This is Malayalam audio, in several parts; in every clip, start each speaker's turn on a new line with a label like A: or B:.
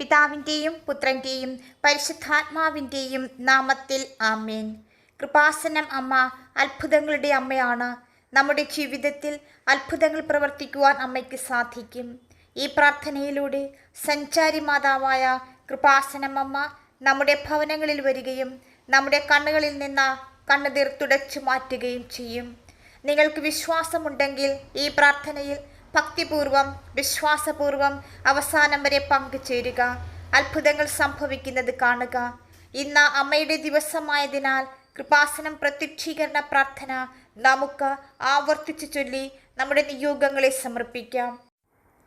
A: പിതാവിന്റെയും പുത്രന്റെയും പരിശുദ്ധാത്മാവിന്റെയും നാമത്തിൽ ആമേൻ. കൃപാസനം അമ്മ അത്ഭുതങ്ങളുടെ അമ്മയാണ്. നമ്മുടെ ജീവിതത്തിൽ അത്ഭുതങ്ങൾ പ്രവർത്തിക്കുവാൻ അമ്മയ്ക്ക് സാധിക്കും. ഈ പ്രാർത്ഥനയിലൂടെ സഞ്ചാരി മാതാവായ കൃപാസനം അമ്മ നമ്മുടെ ഭവനങ്ങളിൽ വരികയും നമ്മുടെ കണ്ണുകളിൽ നിന്ന് കണ്ണുതീർ തുടച്ചു മാറ്റുകയും ചെയ്യും. നിങ്ങൾക്ക് വിശ്വാസമുണ്ടെങ്കിൽ ഈ പ്രാർത്ഥനയിൽ ഭക്തിപൂർവം വിശ്വാസപൂർവം അവസാനം വരെ പങ്കുചേരുക. അത്ഭുതങ്ങൾ സംഭവിക്കുന്നത് കാണുക. ഇന്ന് അമ്മയുടെ ദിവസമായതിനാൽ കൃപാസനം പ്രത്യക്ഷീകരണ പ്രാർത്ഥന നമുക്ക് ആവർത്തിച്ചു ചൊല്ലി നമ്മുടെ നിയോഗങ്ങളെ സമർപ്പിക്കാം.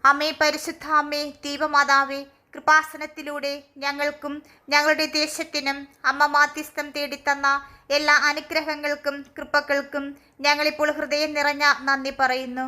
A: അമ്മേ പരിശുദ്ധ അമ്മേ ദീപമാതാവേ കൃപാസനത്തിലൂടെ ഞങ്ങൾക്കും ഞങ്ങളുടെ ദേശത്തിനും അമ്മ മാധ്യസ്ഥം തേടിത്തന്ന എല്ലാ അനുഗ്രഹങ്ങൾക്കും കൃപകൾക്കും ഞങ്ങളിപ്പോൾ ഹൃദയം നിറഞ്ഞ നന്ദി പറയുന്നു.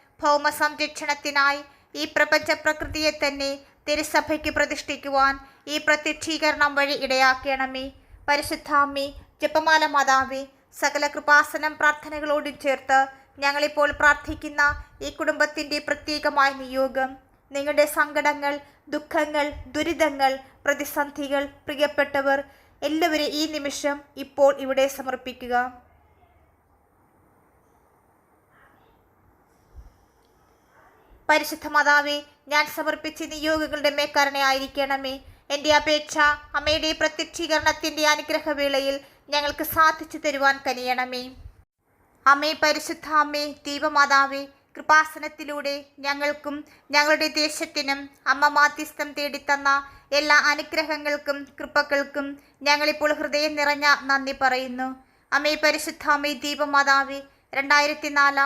A: ഭൗമ സംരക്ഷണത്തിനായി ഈ പ്രപഞ്ച പ്രകൃതിയെ തന്നെ തിരുസഭയ്ക്ക് പ്രതിഷ്ഠിക്കുവാൻ ഈ പ്രത്യക്ഷീകരണം വഴി ഇടയാക്കണമേ. പരിശുദ്ധാമ്മി ജപമാല മാതാവേ സകല കൃപാസനം പ്രാർത്ഥനകളോടും ചേർത്ത് ഞങ്ങളിപ്പോൾ പ്രാർത്ഥിക്കുന്ന ഈ കുടുംബത്തിന്റെ പ്രത്യേകമായ നിയോഗം. നിങ്ങളുടെ സങ്കടങ്ങൾ ദുഃഖങ്ങൾ ദുരിതങ്ങൾ പ്രതിസന്ധികൾ പ്രിയപ്പെട്ടവർ എല്ലാവരും ഈ നിമിഷം ഇപ്പോൾ ഇവിടെ സമർപ്പിക്കുക. പരിശുദ്ധ മാതാവേ ഞാൻ സമർപ്പിച്ച നിയോഗങ്ങളുടെ മേക്കാരനായിരിക്കണമേ എന്റെ അപേക്ഷ അമ്മയുടെ പ്രത്യക്ഷീകരണത്തിന്റെ അനുഗ്രഹവേളയിൽ ഞങ്ങൾക്ക് സാധിച്ചു തരുവാൻ കനിയണമേ. അമ്മേ പരിശുദ്ധ അമ്മേ ദീപമാതാവേ കൃപാസനത്തിലൂടെ ഞങ്ങൾക്കും ഞങ്ങളുടെ ദേശത്തിനും അമ്മ മാധ്യസ്ഥം തേടിത്തന്ന എല്ലാ അനുഗ്രഹങ്ങൾക്കും കൃപകൾക്കും ഞങ്ങളിപ്പോൾ ഹൃദയം നിറഞ്ഞ നന്ദി പറയുന്നു. അമ്മേ പരിശുദ്ധ അമ്മേ ദീപമാതാവേ രണ്ടായിരത്തി നാല്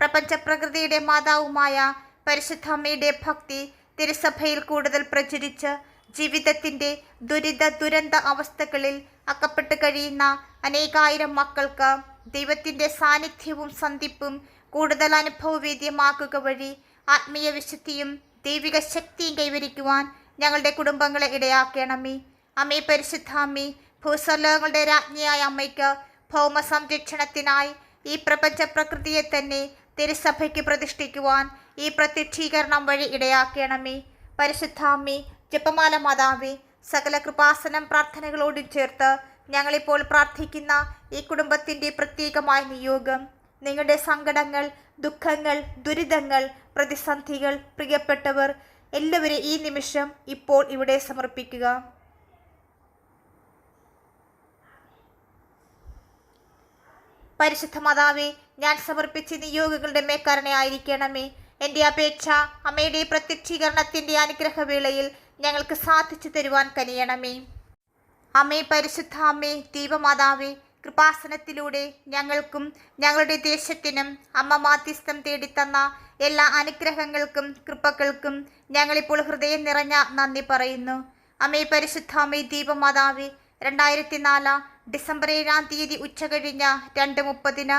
A: പ്രപഞ്ചപ്രകൃതിയുടെ മാതാവുമായ പരിശുദ്ധമ്മയുടെ ഭക്തി തിരുസഭയിൽ കൂടുതൽ പ്രചരിച്ച് ജീവിതത്തിന്റെ ദുരിത ദുരന്ത അവസ്ഥകളിൽ അക്കപ്പെട്ട് കഴിയുന്ന അനേകായിരം മക്കൾക്ക് ദൈവത്തിന്റെ സാന്നിധ്യവും സന്ധിപ്പും കൂടുതൽ അനുഭവവേദ്യമാക്കുക വഴി ആത്മീയ വിശുദ്ധിയും ദൈവിക ശക്തിയും കൈവരിക്കുവാൻ ഞങ്ങളുടെ കുടുംബങ്ങളെ ഇടയാക്കണമേ. അമ്മേ പരിശുദ്ധ അമ്മേ ഭൂസ്വലോകങ്ങളുടെ രാജ്ഞിയായ അമ്മയ്ക്ക് ഭൗമ സംരക്ഷണത്തിനായി ഈ പ്രപഞ്ച പ്രകൃതിയെ തന്നെ തിരുസഭയ്ക്ക് പ്രതിഷ്ഠിക്കുവാൻ ഈ പ്രത്യക്ഷീകരണം വഴി ഇടയാക്കണമേ. പരിശുദ്ധാമ്മി ജപമാല മാതാവി സകല കൃപാസനം പ്രാർത്ഥനകളോടും ചേർത്ത് ഞങ്ങളിപ്പോൾ പ്രാർത്ഥിക്കുന്ന ഈ കുടുംബത്തിന്റെ പ്രത്യേകമായ നിയോഗം. നിങ്ങളുടെ സങ്കടങ്ങൾ ദുഃഖങ്ങൾ ദുരിതങ്ങൾ പ്രതിസന്ധികൾ പ്രിയപ്പെട്ടവർ എല്ലാവരും ഈ നിമിഷം ഇപ്പോൾ ഇവിടെ സമർപ്പിക്കുക. പരിശുദ്ധ മാതാവേ ഞാൻ സമർപ്പിച്ച നിയോഗങ്ങളുടെ മേക്കാരനായിരിക്കണമേ എന്റെ അപേക്ഷ അമ്മയുടെ പ്രത്യക്ഷീകരണത്തിന്റെ അനുഗ്രഹവേളയിൽ ഞങ്ങൾക്ക് സാധിച്ചു തരുവാൻ കനിയണമേ. അമ്മേ പരിശുദ്ധ അമ്മേ ദീപമാതാവേ കൃപാസനത്തിലൂടെ ഞങ്ങൾക്കും ഞങ്ങളുടെ ദേശത്തിനും അമ്മ മാധ്യസ്ഥം തേടിത്തന്ന എല്ലാ അനുഗ്രഹങ്ങൾക്കും കൃപകൾക്കും ഞങ്ങളിപ്പോൾ ഹൃദയം നിറഞ്ഞ നന്ദി പറയുന്നു. അമ്മേ പരിശുദ്ധ അമ്മേ ദീപമാതാവേ രണ്ടായിരത്തി നാല് ഡിസംബർ ഏഴാം തീയതി ഉച്ച കഴിഞ്ഞ രണ്ട് മുപ്പതിന്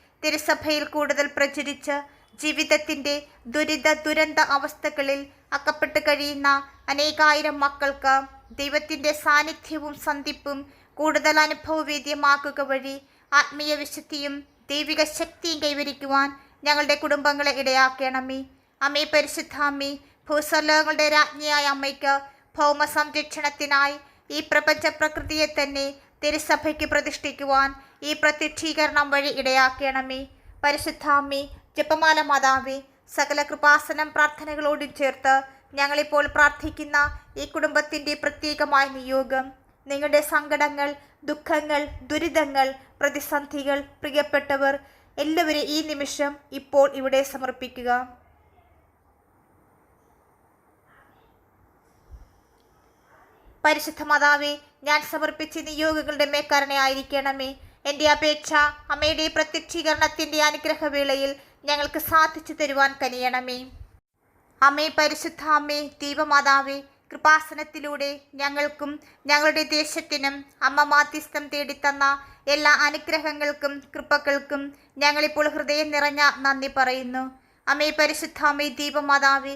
A: തിരുസഭയിൽ കൂടുതൽ പ്രചരിച്ച് ജീവിതത്തിന്റെ ദുരിത ദുരന്ത അവസ്ഥകളിൽ അകപ്പെട്ട് കഴിയുന്ന അനേകായിരം മക്കൾക്ക് ദൈവത്തിന്റെ സാന്നിധ്യവും സന്ധിപ്പും കൂടുതൽ അനുഭവവേദ്യമാക്കുക വഴി ആത്മീയ വിശുദ്ധിയും ദൈവിക ശക്തിയും കൈവരിക്കുവാൻ ഞങ്ങളുടെ കുടുംബങ്ങളെ ഇടയാക്കണമേ. അമ്മേ പരിശുദ്ധ അമ്മേ ഭൂസ്വലോകങ്ങളുടെ രാജ്ഞിയായ അമ്മയ്ക്ക് ഭൗമ സംരക്ഷണത്തിനായി ഈ പ്രപഞ്ച പ്രകൃതിയെ തന്നെ തിരുസഭയ്ക്ക് പ്രതിഷ്ഠിക്കുവാൻ ഈ പ്രത്യക്ഷീകരണം വഴി ഇടയാക്കണമേ. പരിശുദ്ധാമ്മി ജപമാല മാതാവി സകല കൃപാസനം പ്രാർത്ഥനകളോടും ചേർത്ത് ഞങ്ങളിപ്പോൾ പ്രാർത്ഥിക്കുന്ന ഈ കുടുംബത്തിന്റെ പ്രത്യേകമായ നിയോഗം. നിങ്ങളുടെ സങ്കടങ്ങൾ ദുഃഖങ്ങൾ ദുരിതങ്ങൾ പ്രതിസന്ധികൾ പ്രിയപ്പെട്ടവർ എല്ലാവരും ഈ നിമിഷം ഇപ്പോൾ ഇവിടെ സമർപ്പിക്കുക. പരിശുദ്ധ മാതാവേ ഞാൻ സമർപ്പിച്ച നിയോഗങ്ങളുടെ മേക്കരണയായിരിക്കണമേ എന്റെ അപേക്ഷ അമ്മയുടെ പ്രത്യക്ഷീകരണത്തിന്റെ അനുഗ്രഹവേളയിൽ ഞങ്ങൾക്ക് സാധിച്ചു തരുവാൻ കനിയണമേ. അമ്മേ പരിശുദ്ധ അമ്മേ ദീപമാതാവേ കൃപാസനത്തിലൂടെ ഞങ്ങൾക്കും ഞങ്ങളുടെ ദേശത്തിനും അമ്മ മാധ്യസ്ഥം തേടിത്തന്ന എല്ലാ അനുഗ്രഹങ്ങൾക്കും കൃപകൾക്കും ഞങ്ങളിപ്പോൾ ഹൃദയം നിറഞ്ഞ നന്ദി പറയുന്നു. അമ്മേ പരിശുദ്ധ അമ്മേ ദീപമാതാവേ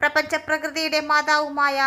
A: പ്രപഞ്ചപ്രകൃതിയുടെ മാതാവുമായ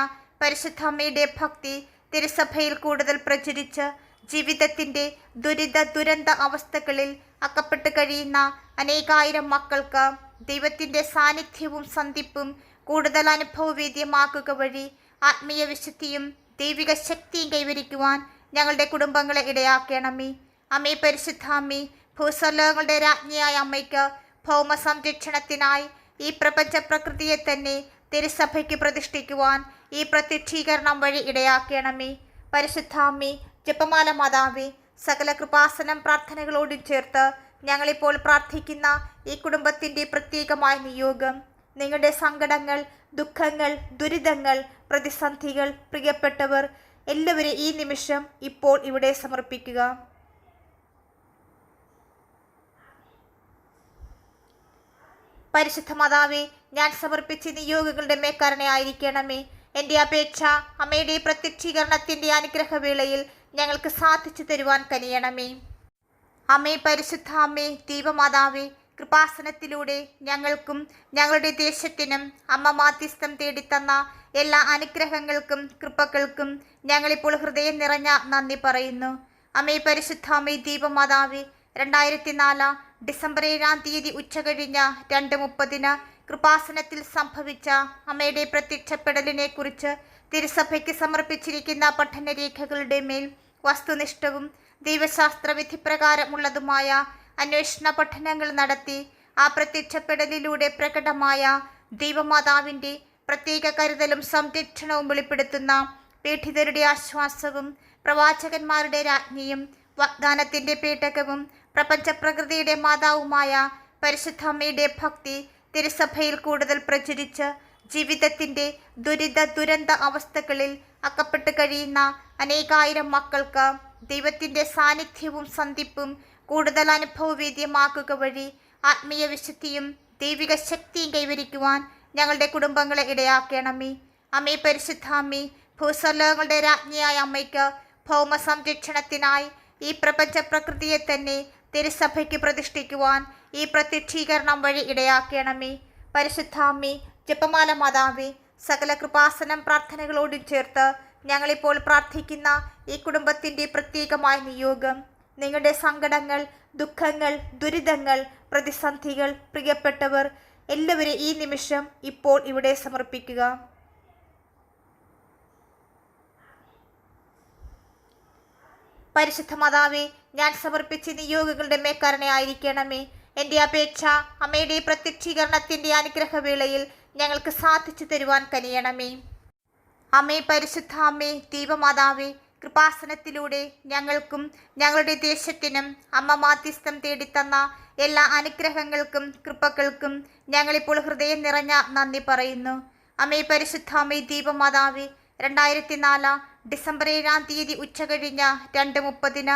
A: പരിശുദ്ധ അമ്മയുടെ ഭക്തി തിരുസഭയിൽ കൂടുതൽ പ്രചരിച്ച് ജീവിതത്തിന്റെ ദുരിത ദുരന്ത അവസ്ഥകളിൽ അകപ്പെട്ട് കഴിയുന്ന അനേകായിരം മക്കൾക്ക് ദൈവത്തിന്റെ സാന്നിധ്യവും സന്ധിപ്പും കൂടുതൽ അനുഭവവേദ്യമാക്കുക വഴി ആത്മീയ വിശുദ്ധിയും ദൈവിക ശക്തിയും കൈവരിക്കുവാൻ ഞങ്ങളുടെ കുടുംബങ്ങളെ ഇടയാക്കണമേ. അമ്മേ പരിശുദ്ധ അമ്മേ ഭൂസ്വലോകങ്ങളുടെ രാജ്ഞിയായ അമ്മയ്ക്ക് ഭൗമ സംരക്ഷണത്തിനായി ഈ പ്രപഞ്ച പ്രകൃതിയെ തന്നെ തിരുസഭയ്ക്ക് പ്രതിഷ്ഠിക്കുവാൻ ഈ പ്രത്യക്ഷീകരണം വഴി ഇടയാക്കണമേ. പരിശുദ്ധാമ്മി ജപമാല മാതാവി സകല കൃപാസനം പ്രാർത്ഥനകളോടും ചേർത്ത് ഞങ്ങളിപ്പോൾ പ്രാർത്ഥിക്കുന്ന ഈ കുടുംബത്തിന്റെ പ്രത്യേകമായ നിയോഗം. നിങ്ങളുടെ സങ്കടങ്ങൾ ദുഃഖങ്ങൾ ദുരിതങ്ങൾ പ്രതിസന്ധികൾ പ്രിയപ്പെട്ടവർ എല്ലാവരും ഈ നിമിഷം ഇപ്പോൾ ഇവിടെ സമർപ്പിക്കുക. പരിശുദ്ധ മാതാവേ ഞാൻ സമർപ്പിച്ച നിയോഗങ്ങളുടെ മേക്കാരണയായിരിക്കണമേ എന്റെ അപേക്ഷ അമ്മയുടെ പ്രത്യക്ഷീകരണത്തിന്റെ അനുഗ്രഹവേളയിൽ ഞങ്ങൾക്ക് സാധിച്ചു തരുവാൻ കനിയണമേ. അമ്മേ പരിശുദ്ധ അമ്മേ ദീപമാതാവേ കൃപാസനത്തിലൂടെ ഞങ്ങൾക്കും ഞങ്ങളുടെ ദേശത്തിനും അമ്മ മാധ്യസ്ഥം തേടിത്തന്ന എല്ലാ അനുഗ്രഹങ്ങൾക്കും കൃപകൾക്കും ഞങ്ങളിപ്പോൾ ഹൃദയം നിറഞ്ഞ നന്ദി പറയുന്നു. അമ്മേ പരിശുദ്ധ അമ്മേ ദീപമാതാവേ രണ്ടായിരത്തി നാല് ഡിസംബർ ഏഴാം തീയതി ഉച്ചകഴിഞ്ഞ രണ്ട് മുപ്പതിന് കൃപാസനത്തിൽ സംഭവിച്ച അമ്മയുടെ പ്രത്യക്ഷപ്പെടലിനെ കുറിച്ച് തിരുസഭയ്ക്ക് സമർപ്പിച്ചിരിക്കുന്ന പഠനരേഖകളുടെ മേൽ വസ്തുനിഷ്ഠവും ദൈവശാസ്ത്ര വിധിപ്രകാരമുള്ളതുമായ അന്വേഷണ പഠനങ്ങൾ നടത്തി ആ പ്രത്യക്ഷപ്പെടലിലൂടെ പ്രകടമായ ദൈവമാതാവിന്റെ പ്രത്യേക കരുതലും സംരക്ഷണവും വെളിപ്പെടുത്തുന്ന പീഡിതരുടെ ആശ്വാസവും പ്രവാചകന്മാരുടെ രാജ്ഞിയും വാഗ്ദാനത്തിന്റെ പേടകവും പ്രപഞ്ചപ്രകൃതിയുടെ മാതാവുമായ പരിശുദ്ധ അമ്മയുടെ ഭക്തി തിരുസഭയിൽ കൂടുതൽ പ്രചരിച്ച് ജീവിതത്തിന്റെ ദുരിത ദുരന്ത അവസ്ഥകളിൽ അകപ്പെട്ട് കഴിയുന്ന അനേകായിരം മക്കൾക്ക് ദൈവത്തിന്റെ സാന്നിധ്യവും സന്ധിപ്പും കൂടുതൽ അനുഭവവേദ്യമാക്കുക വഴി ആത്മീയ വിശുദ്ധിയും ദൈവിക ശക്തിയും കൈവരിക്കുവാൻ ഞങ്ങളുടെ കുടുംബങ്ങളെ ഇടയാക്കണമേ. അമ്മേ പരിശുദ്ധ അമ്മേ ഭൂസ്വലോകങ്ങളുടെ രാജ്ഞിയായ അമ്മയ്ക്ക് ഭൗമ സംരക്ഷണത്തിനായി ഈ പ്രപഞ്ച പ്രകൃതിയെ തന്നെ തിരുസഭയ്ക്ക് പ്രതിഷ്ഠിക്കുവാൻ ഈ പ്രത്യക്ഷീകരണം വഴി ഇടയാക്കണമേ. പരിശുദ്ധാമ്മി ജപ്പമാല മാതാവേ സകല കൃപാസനം പ്രാർത്ഥനകളോടും ചേർത്ത് ഞങ്ങളിപ്പോൾ പ്രാർത്ഥിക്കുന്ന ഈ കുടുംബത്തിന്റെ പ്രത്യേകമായ നിയോഗം. നിങ്ങളുടെ സങ്കടങ്ങൾ ദുഃഖങ്ങൾ ദുരിതങ്ങൾ പ്രതിസന്ധികൾ പ്രിയപ്പെട്ടവർ എല്ലാവരും ഈ നിമിഷം ഇപ്പോൾ ഇവിടെ സമർപ്പിക്കുക. പരിശുദ്ധ മാതാവേ ഞാൻ സമർപ്പിച്ച നിയോഗങ്ങളുടെ മേക്കാരനായിരിക്കണമേ എന്റെ അപേക്ഷ അമ്മയുടെ പ്രത്യക്ഷീകരണത്തിന്റെ അനുഗ്രഹവേളയിൽ ഞങ്ങൾക്ക് സാധിച്ചു തരുവാൻ കനിയണമേ. അമ്മേ പരിശുദ്ധ അമ്മേ ദൈവമാതാവേ കൃപാസനത്തിലൂടെ ഞങ്ങൾക്കും ഞങ്ങളുടെ ദേശത്തിനും അമ്മ മാധ്യസ്ഥം തേടിത്തന്ന എല്ലാ അനുഗ്രഹങ്ങൾക്കും കൃപകൾക്കും ഞങ്ങളിപ്പോൾ ഹൃദയം നിറഞ്ഞ നന്ദി പറയുന്നു. അമ്മേ പരിശുദ്ധ അമ്മേ ദീപമാതാവേ രണ്ടായിരത്തി നാല് ഡിസംബർ ഏഴാം തീയതി ഉച്ചകഴിഞ്ഞ രണ്ട് മുപ്പതിന്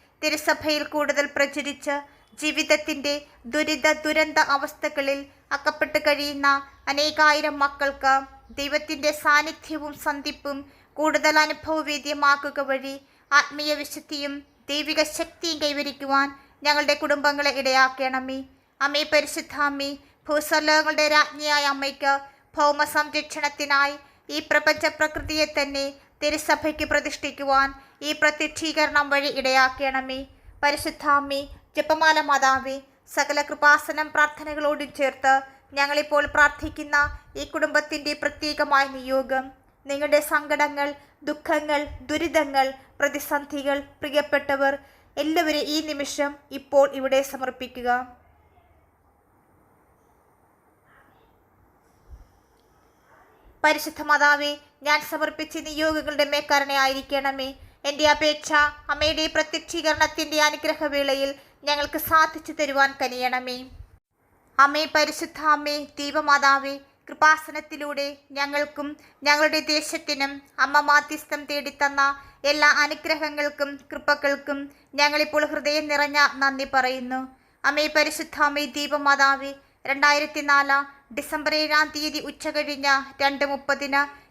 A: തിരുസഭയിൽ കൂടുതൽ പ്രചരിച്ച് ജീവിതത്തിന്റെ ദുരിത ദുരന്ത അവസ്ഥകളിൽ അക്കപ്പെട്ട് കഴിയുന്ന അനേകായിരം മക്കൾക്ക് ദൈവത്തിന്റെ സാന്നിധ്യവും സന്ധിപ്പും കൂടുതൽ അനുഭവവേദ്യമാക്കുക വഴി ആത്മീയ വിശുദ്ധിയും ദൈവിക ശക്തിയും കൈവരിക്കുവാൻ ഞങ്ങളുടെ കുടുംബങ്ങളെ ഇടയാക്കണമേ. അമ്മേ പരിശുദ്ധ അമ്മേ ഭൂസ്വലോകങ്ങളുടെ രാജ്ഞിയായ അമ്മയ്ക്ക് ഭൗമ സംരക്ഷണത്തിനായി ഈ പ്രപഞ്ച പ്രകൃതിയെ തന്നെ തിരുസഭയ്ക്ക് പ്രതിഷ്ഠിക്കുവാൻ ഈ പ്രത്യക്ഷീകരണം വഴി ഇടയാക്കണമേ. പരിശുദ്ധാമ്മേ ജപമാല മാതാവേ സകല കൃപാസനം പ്രാർത്ഥനകളോടും ചേർത്ത് ഞങ്ങളിപ്പോൾ പ്രാർത്ഥിക്കുന്ന ഈ കുടുംബത്തിന്റെ പ്രത്യേകമായ നിയോഗം. നിങ്ങളുടെ സങ്കടങ്ങൾ ദുഃഖങ്ങൾ ദുരിതങ്ങൾ പ്രതിസന്ധികൾ പ്രിയപ്പെട്ടവർ എല്ലാവരും ഈ നിമിഷം ഇപ്പോൾ ഇവിടെ സമർപ്പിക്കുക. പരിശുദ്ധ മാതാവേ ഞാൻ സമർപ്പിച്ച നിയോഗങ്ങളുടെ മേക്കാരനായിരിക്കണമേ എന്റെ അപേക്ഷ അമ്മയുടെ പ്രത്യക്ഷീകരണത്തിന്റെ അനുഗ്രഹവേളയിൽ ഞങ്ങൾക്ക് സാധിച്ചു തരുവാൻ കനിയണമേ. അമ്മേ പരിശുദ്ധ അമ്മേ ദീപമാതാവേ കൃപാസനത്തിലൂടെ ഞങ്ങൾക്കും ഞങ്ങളുടെ ദേശത്തിനും അമ്മ മാധ്യസ്ഥം തേടിത്തന്ന എല്ലാ അനുഗ്രഹങ്ങൾക്കും കൃപകൾക്കും ഞങ്ങളിപ്പോൾ ഹൃദയം നിറഞ്ഞ നന്ദി പറയുന്നു. അമ്മേ പരിശുദ്ധ അമ്മേ ദീപമാതാവേ രണ്ടായിരത്തി നാല് ഡിസംബർ ഏഴാം തീയതി ഉച്ച കഴിഞ്ഞ രണ്ട് മുപ്പതിന്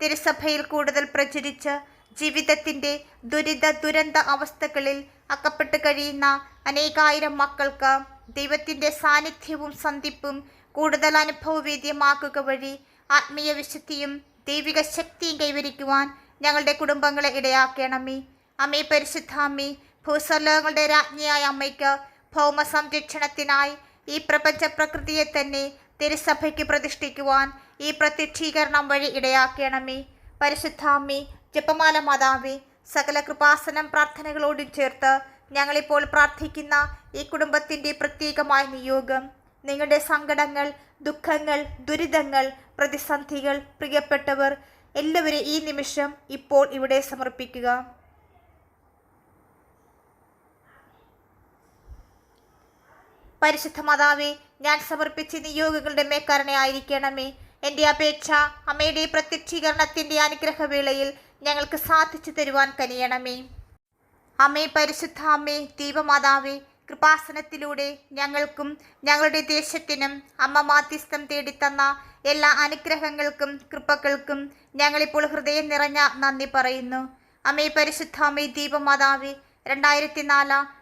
A: തിരുസഭയിൽ കൂടുതൽ പ്രചരിച്ച് ജീവിതത്തിന്റെ ദുരിത ദുരന്ത അവസ്ഥകളിൽ അക്കപ്പെട്ട് കഴിയുന്ന അനേകായിരം മക്കൾക്ക് ദൈവത്തിന്റെ സാന്നിധ്യവും സന്ധിപ്പും കൂടുതൽ അനുഭവവേദ്യമാക്കുക വഴി ആത്മീയ വിശുദ്ധിയും ദൈവിക ശക്തിയും കൈവരിക്കുവാൻ ഞങ്ങളുടെ കുടുംബങ്ങളെ ഇടയാക്കണമേ. അമ്മേ പരിശുദ്ധ അമ്മേ ഭൂസ്വലോകങ്ങളുടെ രാജ്ഞിയായ അമ്മയ്ക്ക് ഭൗമ സംരക്ഷണത്തിനായി ഈ പ്രപഞ്ച പ്രകൃതിയെ തന്നെ തിരുസഭയ്ക്ക് പ്രതിഷ്ഠിക്കുവാൻ ഈ പ്രത്യക്ഷീകരണം വഴി ഇടയാക്കണമേ. പരിശുദ്ധാമ്മി ജപമാല മാതാവി സകല കൃപാസനം പ്രാർത്ഥനകളോടും ചേർത്ത് ഞങ്ങളിപ്പോൾ പ്രാർത്ഥിക്കുന്ന ഈ കുടുംബത്തിന്റെ പ്രത്യേകമായ നിയോഗം. നിങ്ങളുടെ സങ്കടങ്ങൾ ദുഃഖങ്ങൾ ദുരിതങ്ങൾ പ്രതിസന്ധികൾ പ്രിയപ്പെട്ടവർ എല്ലാവരെയും ഈ നിമിഷം ഇപ്പോൾ ഇവിടെ സമർപ്പിക്കുക. പരിശുദ്ധ മാതാവേ ഞാൻ സമർപ്പിച്ച നിയോഗങ്ങളുടെ മേക്കാരനായിരിക്കണമേ എന്റെ അപേക്ഷ അമ്മയുടെ പ്രത്യക്ഷീകരണത്തിന്റെ അനുഗ്രഹവേളയിൽ ഞങ്ങൾക്ക് സാധിച്ചു തരുവാൻ കനിയണമേ. അമ്മേ പരിശുദ്ധ അമ്മേ ദീപമാതാവേ കൃപാസനത്തിലൂടെ ഞങ്ങൾക്കും ഞങ്ങളുടെ ദേശത്തിനും അമ്മ മാധ്യസ്ഥം തേടിത്തന്ന എല്ലാ അനുഗ്രഹങ്ങൾക്കും കൃപകൾക്കും ഞങ്ങളിപ്പോൾ ഹൃദയം നിറഞ്ഞ നന്ദി പറയുന്നു. അമ്മേ പരിശുദ്ധ അമ്മേ ദീപമാതാവേ രണ്ടായിരത്തി നാല്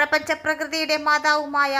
A: പ്രപഞ്ചപ്രകൃതിയുടെ മാതാവുമായ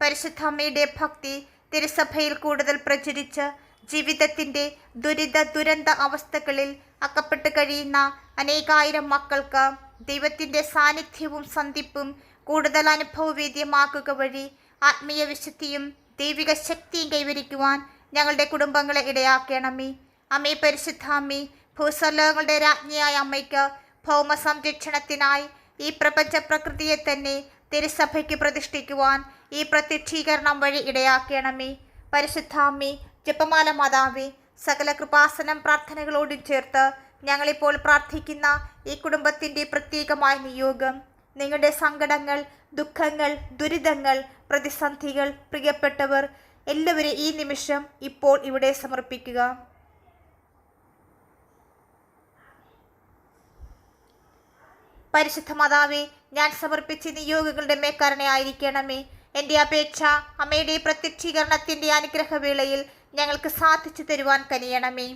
A: പരിശുദ്ധമ്മയുടെ ഭക്തി തിരുസഭയിൽ കൂടുതൽ പ്രചരിച്ച് ജീവിതത്തിന്റെ ദുരിത ദുരന്ത അവസ്ഥകളിൽ അക്കപ്പെട്ട് കഴിയുന്ന അനേകായിരം മക്കൾക്ക് ദൈവത്തിന്റെ സാന്നിധ്യവും സന്ധിപ്പും കൂടുതൽ അനുഭവവേദ്യമാക്കുക വഴി ആത്മീയ വിശുദ്ധിയും ദൈവിക ശക്തിയും കൈവരിക്കുവാൻ ഞങ്ങളുടെ കുടുംബങ്ങളെ ഇടയാക്കണമേ. അമ്മേ പരിശുദ്ധ അമ്മേ ഭൂസ്വലോകങ്ങളുടെ രാജ്ഞിയായ അമ്മയ്ക്ക് ഭൗമ സംരക്ഷണത്തിനായി ഈ പ്രപഞ്ച പ്രകൃതിയെ തന്നെ തിരുസഭയ്ക്ക് പ്രതിഷ്ഠിക്കുവാൻ ഈ പ്രത്യക്ഷീകരണം വഴി ഇടയാക്കണമേ. പരിശുദ്ധാമ്മി ജപമാല മാതാവി സകല കൃപാസനം പ്രാർത്ഥനകളോടും ചേർത്ത് ഞങ്ങളിപ്പോൾ പ്രാർത്ഥിക്കുന്ന ഈ കുടുംബത്തിന്റെ പ്രത്യേകമായ നിയോഗം. നിങ്ങളുടെ സങ്കടങ്ങൾ ദുഃഖങ്ങൾ ദുരിതങ്ങൾ പ്രതിസന്ധികൾ പ്രിയപ്പെട്ടവർ എല്ലാവരും ഈ നിമിഷം ഇപ്പോൾ ഇവിടെ സമർപ്പിക്കുക. പരിശുദ്ധ മാതാവേ ഞാൻ സമർപ്പിച്ച നിയോഗങ്ങളുടെ മേക്കാരനായിരിക്കണമേ എന്റെ അപേക്ഷ അമ്മയുടെ പ്രത്യക്ഷീകരണത്തിന്റെ അനുഗ്രഹവേളയിൽ ഞങ്ങൾക്ക് സാധിച്ചു തരുവാൻ കനിയണമേ.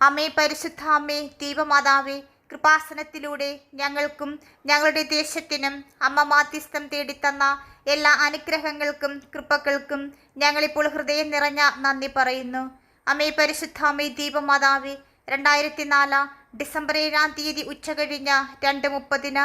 A: അമ്മേ പരിശുദ്ധ അമ്മേ ദൈവമാതാവേ കൃപാസനത്തിലൂടെ ഞങ്ങൾക്കും ഞങ്ങളുടെ ദേശത്തിനും അമ്മ മാധ്യസ്ഥം തേടിത്തന്ന എല്ലാ അനുഗ്രഹങ്ങൾക്കും കൃപകൾക്കും ഞങ്ങളിപ്പോൾ ഹൃദയം നിറഞ്ഞ നന്ദി പറയുന്നു. അമ്മേ പരിശുദ്ധ അമ്മേ ദീപമാതാവേ രണ്ടായിരത്തി നാല് ഡിസംബർ ഏഴാം തീയതി ഉച്ചകഴിഞ്ഞ രണ്ട് മുപ്പതിന്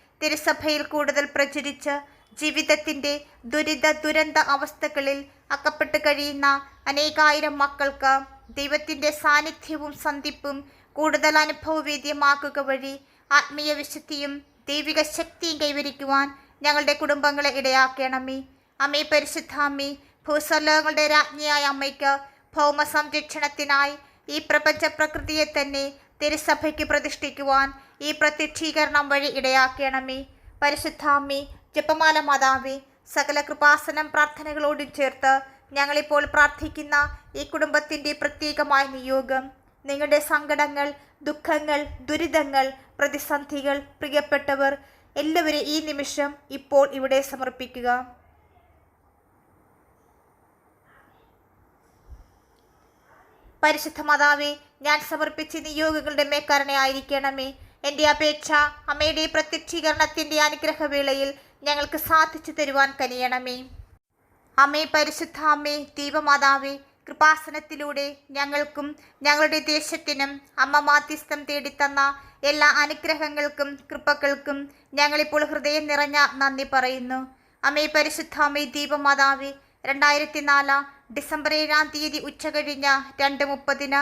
A: തിരുസഭയിൽ കൂടുതൽ പ്രചരിച്ച് ജീവിതത്തിന്റെ ദുരിത ദുരന്ത അവസ്ഥകളിൽ അകപ്പെട്ട് കഴിയുന്ന അനേകായിരം മക്കൾക്ക് ദൈവത്തിന്റെ സാന്നിധ്യവും സന്ധിപ്പും കൂടുതൽ അനുഭവവേദ്യമാക്കുക വഴി ആത്മീയ വിശുദ്ധിയും ദൈവിക ശക്തിയും കൈവരിക്കുവാൻ ഞങ്ങളുടെ കുടുംബങ്ങളെ ഇടയാക്കണമേ. അമ്മേ പരിശുദ്ധ അമ്മേ ഭൂസ്വലോകങ്ങളുടെ രാജ്ഞിയായ അമ്മയ്ക്ക് ഭൗമ സംരക്ഷണത്തിനായി ഈ പ്രപഞ്ച പ്രകൃതിയെ തന്നെ തിരുസഭയ്ക്ക് പ്രതിഷ്ഠിക്കുവാൻ ഈ പ്രത്യക്ഷീകരണം വഴി ഇടയാക്കണമേ. പരിശുദ്ധാമ്മി ജപമാല മാതാവേ സകല കൃപാസനം പ്രാർത്ഥനകളോടും ചേർത്ത് ഞങ്ങളിപ്പോൾ പ്രാർത്ഥിക്കുന്ന ഈ കുടുംബത്തിന്റെ പ്രത്യേകമായ നിയോഗം. നിങ്ങളുടെ സങ്കടങ്ങൾ ദുഃഖങ്ങൾ ദുരിതങ്ങൾ പ്രതിസന്ധികൾ പ്രിയപ്പെട്ടവർ എല്ലാവരും ഈ നിമിഷം ഇപ്പോൾ ഇവിടെ സമർപ്പിക്കുക. പരിശുദ്ധ മാതാവേ ഞാൻ സമർപ്പിച്ച നിയോഗങ്ങളുടെ മേക്കാരനായിരിക്കണമേ എന്റെ അപേക്ഷ അമ്മയുടെ പ്രത്യക്ഷീകരണത്തിന്റെ അനുഗ്രഹവേളയിൽ ഞങ്ങൾക്ക് സാധിച്ചു തരുവാൻ കനിയണമേ. അമ്മേ പരിശുദ്ധ അമ്മേ ദീപമാതാവേ കൃപാസനത്തിലൂടെ ഞങ്ങൾക്കും ഞങ്ങളുടെ ദേശത്തിനും അമ്മ മാധ്യസ്ഥം തേടിത്തന്ന എല്ലാ അനുഗ്രഹങ്ങൾക്കും കൃപകൾക്കും ഞങ്ങളിപ്പോൾ ഹൃദയം നിറഞ്ഞ നന്ദി പറയുന്നു. അമ്മേ പരിശുദ്ധ അമ്മേ ദീപമാതാവേ രണ്ടായിരത്തി നാല് ഡിസംബർ ഏഴാം തീയതി ഉച്ചകഴിഞ്ഞ രണ്ട് മുപ്പതിന്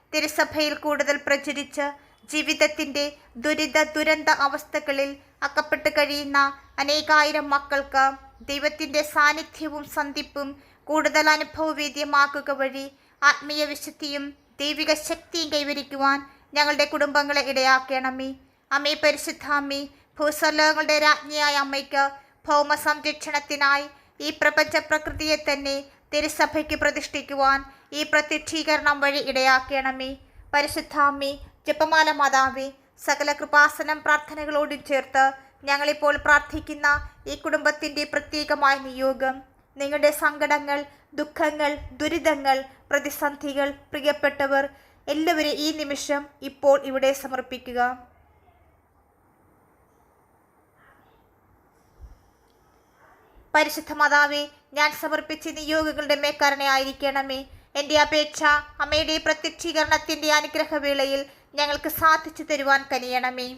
A: തിരുസഭയിൽ കൂടുതൽ പ്രചരിച്ച് ജീവിതത്തിന്റെ ദുരിത ദുരന്ത അവസ്ഥകളിൽ അകപ്പെട്ട് കഴിയുന്ന അനേകായിരം മക്കൾക്ക് ദൈവത്തിന്റെ സാന്നിധ്യവും സന്ധിപ്പും കൂടുതൽ അനുഭവവേദ്യമാക്കുക വഴി ആത്മീയ വിശുദ്ധിയും ദൈവിക ശക്തിയും കൈവരിക്കുവാൻ ഞങ്ങളുടെ കുടുംബങ്ങളെ ഇടയാക്കണമേ. അമ്മേ പരിശുദ്ധ അമ്മേ ഭൂസ്വലോകങ്ങളുടെ രാജ്ഞിയായ അമ്മയ്ക്ക് ഭൗമ സംരക്ഷണത്തിനായി ഈ പ്രപഞ്ച പ്രകൃതിയെ തന്നെ തിരുസഭയ്ക്ക് പ്രതിഷ്ഠിക്കുവാൻ ഈ പ്രത്യക്ഷീകരണം വഴി ഇടയാക്കണമേ. പരിശുദ്ധാമ്മി ജപമാല മാതാവി സകല കൃപാസനം പ്രാർത്ഥനകളോടും ചേർത്ത് ഞങ്ങളിപ്പോൾ പ്രാർത്ഥിക്കുന്ന ഈ കുടുംബത്തിന്റെ പ്രത്യേകമായ നിയോഗം. നിങ്ങളുടെ സങ്കടങ്ങൾ ദുഃഖങ്ങൾ ദുരിതങ്ങൾ പ്രതിസന്ധികൾ പ്രിയപ്പെട്ടവർ എല്ലാവരും ഈ നിമിഷം ഇപ്പോൾ ഇവിടെ സമർപ്പിക്കുക. പരിശുദ്ധ മാതാവേ ഞാൻ സമർപ്പിച്ച നിയോഗങ്ങളുടെ മേക്കാരനായിരിക്കണമേ എന്റെ അപേക്ഷ അമ്മയുടെ പ്രത്യക്ഷീകരണത്തിന്റെ അനുഗ്രഹവേളയിൽ ഞങ്ങൾക്ക് സാധിച്ചു തരുവാൻ കനിയണമേ.